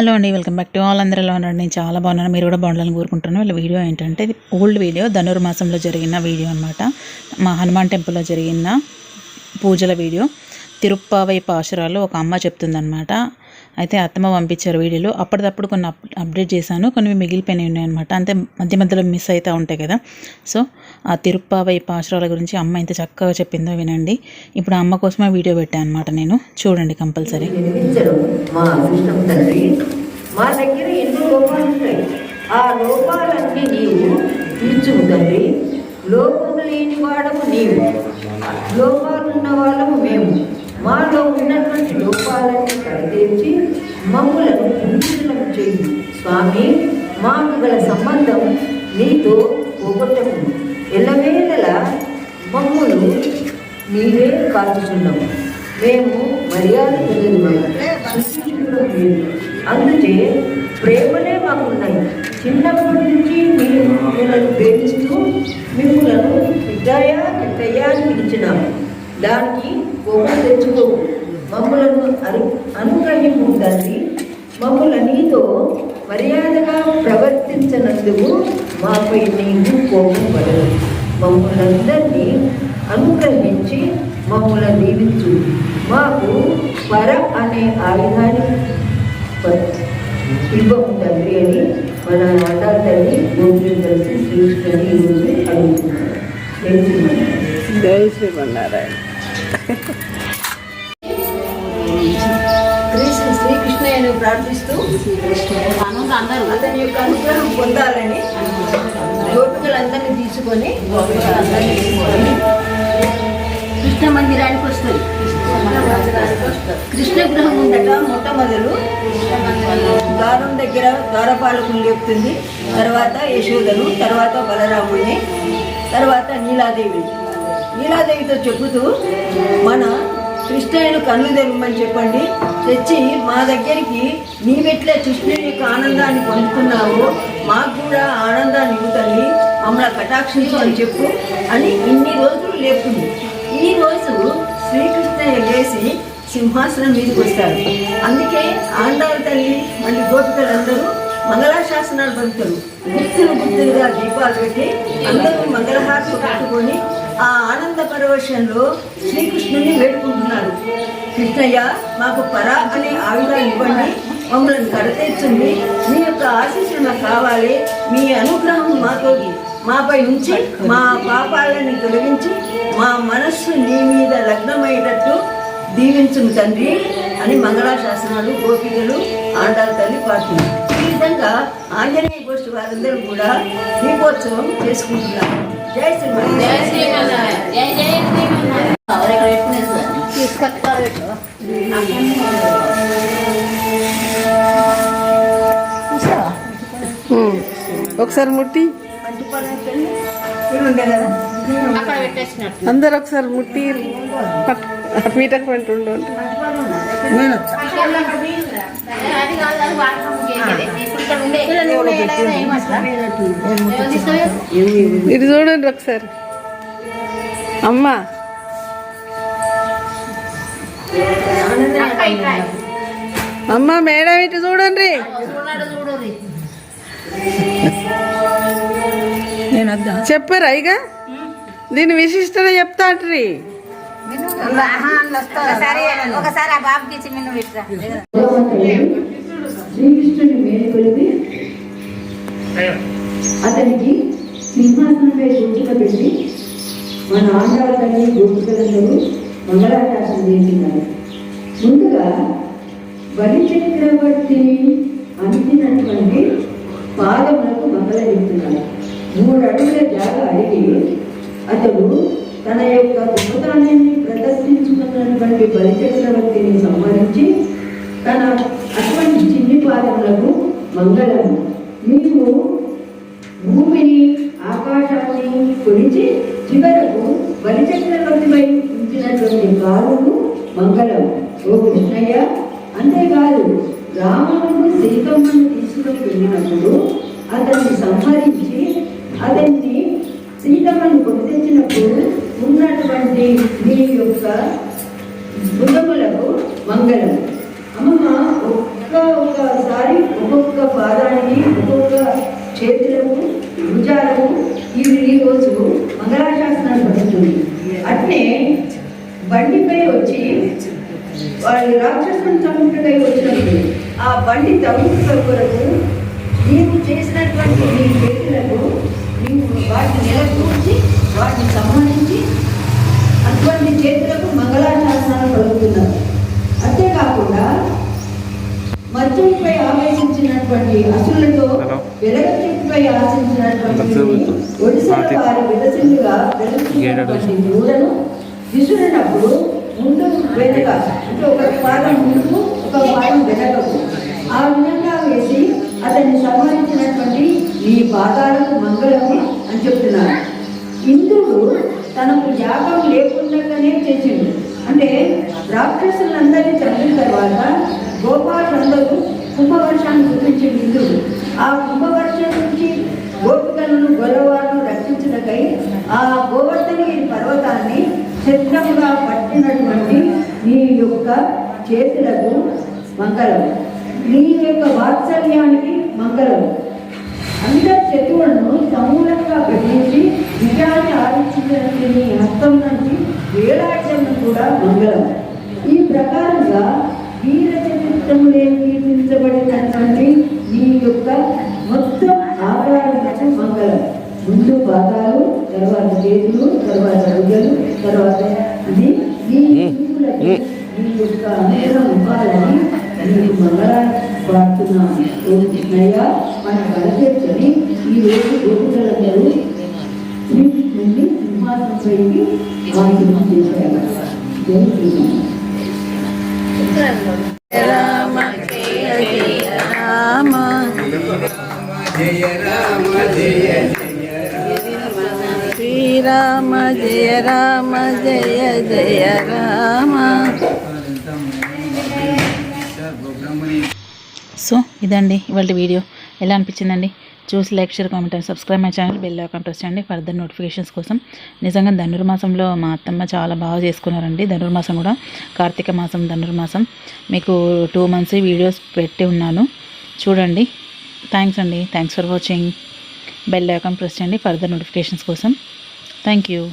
Hello అండి welcome back to all. అందరిలో ఉన్నాడు నేను చాలా బాగున్నాను. మీరు కూడా బాగుండాలని కోరుకుంటున్నాను. వీళ్ళ వీడియో ఏంటంటే ఇది ఓల్డ్ వీడియో. ధనుర్మాసంలో జరిగిన వీడియో అనమాట మా హనుమాన్ టెంపుల్లో జరిగిన పూజల వీడియో. తిరుప్పావై పాశురాలు ఒక అమ్మ చెప్తుందనమాట అయితే అత్తమ్మ పంపించారు వీడియోలో. అప్పటిదప్పుడు కొన్ని అప్ అప్డేట్ చేశాను. కొన్ని మిగిలిపోయినాయి ఉన్నాయన్నమాట. అంతే మధ్య మధ్యలో మిస్ అవుతూ ఉంటాయి కదా. సో ఆ తిరుప్పావై పాశురాల గురించి అమ్మ ఎంత చక్కగా చెప్పిందో వినండి. ఇప్పుడు అమ్మ కోసమే వీడియో పెట్టాను అనమాట నేను. చూడండి కంపల్సరీ. మా దగ్గర లోపాలు ఉంటాయి? ఆ లోపాలన్నీ నీవు తీర్చుము తండ్రి లేని వాడము నీవు. లోపాలు ఉన్న వాళ్ళము మేము. మాలో ఉన్నటువంటి లోపాలను కడితేర్చి మమ్ములను పురుషులను చేయి. స్వామి మాకు గల సంబంధం నీతో పోగొట్టము ఎల్లవేళలా మమ్ములు నీవే కాచుచున్నాము మేము మర్యాద తెలియదు అందుచే ప్రేమలే మాకున్నాయి. చిన్నప్పటి నుంచి మీరు మిమ్మల్ని ప్రేమిస్తూ మిమ్మలను పిట్టయ్యా పిట్టయ్యా అని పిలిచినాము దానికి గొప్ప తెచ్చుకోవు మమ్మలను అను అనుగ్రహింపు తండ్రి మమ్మల్ని నీతో మర్యాదగా ప్రవర్తించనందుకు మాపై నీకు కోపం పడదు. మమ్మల్ని అనుగ్రహించి మమ్మల్ని దీవించు. మాకు పర అనే ఆయుధాన్ని ఇవ్వము తండ్రి అని మన ఆధార్ తల్లి గోపురం కలిసి శ్రీకృష్ణుని ఈరోజు అడుగుతున్నారు తెలిసి జై శ్రీమన్నారాయణ. శ్రీకృష్ణయ్యను ప్రార్థిస్తూ అతని యొక్క అనుగ్రహం పొందాలని గోపికలందరినీ తీసుకొని గోపికలందరినీ తీసుకొని కృష్ణ మందిరానికి వస్తుంది. కృష్ణ గృహం ఉండట మొట్టమొదలు ద్వారం దగ్గర ద్వారపాలకులు లేపుతుంది. తర్వాత యశోదను తర్వాత బలరాముడిని తర్వాత నీలాదేవి నీలాదేవితో చెబుతూ మన కృష్ణుని కన్ను తెరవమని చెప్పండి. తెచ్చి మా దగ్గరికి నీవెట్లే కృష్ణుని యొక్క ఆనందాన్ని పొందుతున్నావు మాకు కూడా ఆనందాన్ని ఇవ్వుతండి మమ్మల్ని కటాక్షించు అని చెప్పు అని ఇన్ని రోజులు లేపుతుంది. ఈ రోజు శ్రీకృష్ణయ్య లేచి సింహాసనం మీదకి వస్తారు. అందుకే ఆండాల తల్లి మళ్ళీ గోపికలందరూ మంగళాశాసనాలు పలుకుతారు. గుర్తులు గుర్తులుగా దీపాలు పెట్టి అందరూ మంగళహారతి కట్టుకొని ఆ ఆనంద పరవశంలో శ్రీకృష్ణుని వేడుకుంటున్నారు కృష్ణయ్య మాకు పరా అనే ఆయుధాలు ఇవ్వండి. మమ్మల్ని కడతీర్చండి మీ యొక్క ఆశీస్సులు మాకు కావాలి. మీ అనుగ్రహం మాతో మాపై ఉంచి మా పాపాలని తొలగించి మా మనస్సు నీ మీద లగ్నమయ్యేటట్టు దీవించును తండ్రి అని మంగళాశాసనాలు గోపికలు ఆండాల తల్లి పాడుతుంది విధంగా ఆంజనేయ గోష్ఠి వారందరూ కూడా దీపోత్సవం చేసుకుంటున్నారు. జై. ఒకసారి ముట్టి. అందరు ఒకసారి ముట్టి. పట్- పీటకు పంట ఉండు నేను వచ్చా ఇది చూడండి ఒకసారి. అమ్మా. అమ్మ మేడం ఇటు చూడండి. నేను వద్దా చెప్పారా ఇక? దీని విశిష్టత చెప్తా అంటారు ఒకసారి ఆ బాబుకి ఇచ్చి మిన్ను పెట్టరా. శ్రీకృష్ణుని మేలుకొలిపి అతనికి సింహాసనంపై కూర్చోబెట్టి మన ఆండాల తల్లి గోపికలందరూ మంగళాశాసనం చేసినారు ముందుగా బలి చక్రవర్తిని అందినటువంటి పాదములకు మంగళిస్తున్నారు మూడు అడుగుల జాగ అడిగి అతడు తన యొక్క గొప్పతనాన్ని ఉన్నటువంటి బలిచక్రవర్తిని సంహరించి తన అటువంటి చిన్ని పాదములకు మంగళము. నీవు భూమిని ఆకాశాన్ని కొలిచి చివరకు బలిచక్రవర్తిపై ఉంచినటువంటి కారును మంగళం ఓ కృష్ణయ్య అంతేకాదు రాముడు సీతమ్మను తీసుకుని వెళ్ళినప్పుడు అతన్ని సంహరించి అతన్ని సీతమ్మను కొని తెచ్చినప్పుడు ఉన్నటువంటి మీ యొక్క భుజములకు మంగళం. అమ్మమ్మ ఒక్కొక్కసారి ఒక్కొక్క పాదానికి ఒక్కొక్క చేతులకు భుజాలకు ఈ రోజు మంగళాశాసనాలు పడుతుంది. అట్నే బండిపై వచ్చి వాళ్ళు రాక్షసుని చంపుటకై వచ్చినప్పుడు ఆ బండి చంపుట కొరకు నీవు చేసినటువంటి నీ చేతులకు నీవు వాటిని నిలకూర్చి వాటిని సంబంధించి అటువంటి చేతులకు మంగళాశాసనాలు కలుగుతున్నారు అంతేకాకుండా మద్యంపై ఆవేశించినటువంటి అసులతో వెలగచెట్టుపై ఆశించినటువంటి ఒడిశల వారి విలసిల్లుగా వెలుస్తున్నటువంటి దూడను విసురినప్పుడు ముందు వెనక అంటే ఒక పాదం ముందుకు ఒక పాదం వెనకకు ఆ విధంగా వేసి అతన్ని సంహరించినటువంటి ఈ పాదాలకు మంగళము అని చెప్తున్నారు. ఇంద్రుడు తనకు యాగం లేకుండానే చేసిండు. అంటే రాక్షసులందరినీ చంపిన తర్వాత గోపాలందరూ కుంభవర్షాన్ని గుర్తించి ఇంద్రుడు ఆ కుంభవర్షం నుంచి గోపికలను గొల్లవారును రక్షించడకై ఆ గోవర్ధనగిరి పర్వతాన్ని చిత్రంగా పట్టినటువంటి నీ యొక్క చేతులకు మంగళం. నీ యొక్క వాత్సల్యానికి మంగళం. అందరి శత్రువులను సమూలంగా గ్రహించి విజయాన్ని ఆలోచించినటువంటి నీ హస్తం నుంచి వేలాడటం కూడా మంగళం ఈ ప్రకారంగా వీర చరిత్రములే కీర్తించబడినటువంటి నీ యొక్క మొత్తం ఆకారాలకు మంగళం పాదాలు తర్వాత చేతులు తర్వాత భుజలు తర్వాత ఇది. జీవులకు నీ యొక్క అనుగ్రహం ఇవ్వాలని నీకు మంగళ ప్రార్థన ఓ కృష్ణయ్య మన బలచేర్చని ఈ రోజు గోపికలందరూ శ్రీకృష్ణుని సింహాసనపైకి వాంఛనం చేశారు. జై శ్రీరామ్. శ్రీరామ జయ రామ జయ జయ రామ. సో ఇదండి ఇవాళ వీడియో. ఎలా అనిపించిందండి? చూసి like share comment and subscribe my channel bell icon press చేయండి ఫర్దర్ నోటిఫికేషన్స్ కోసం. నిజంగా ధనుర్మాసంలో మా అత్తమ్మ చాలా బాగా చేసుకున్నారండి. ధనుర్మాసం కూడా కార్తీక మాసం ధనుర్మాసం. మీకు టూ మంత్స్ వీడియోస్ పెట్టి ఉన్నాను. చూడండి. థ్యాంక్స్ అండి. Thanks for watching bell icon press చేయండి ఫర్దర్ నోటిఫికేషన్స్ కోసం. Thank you.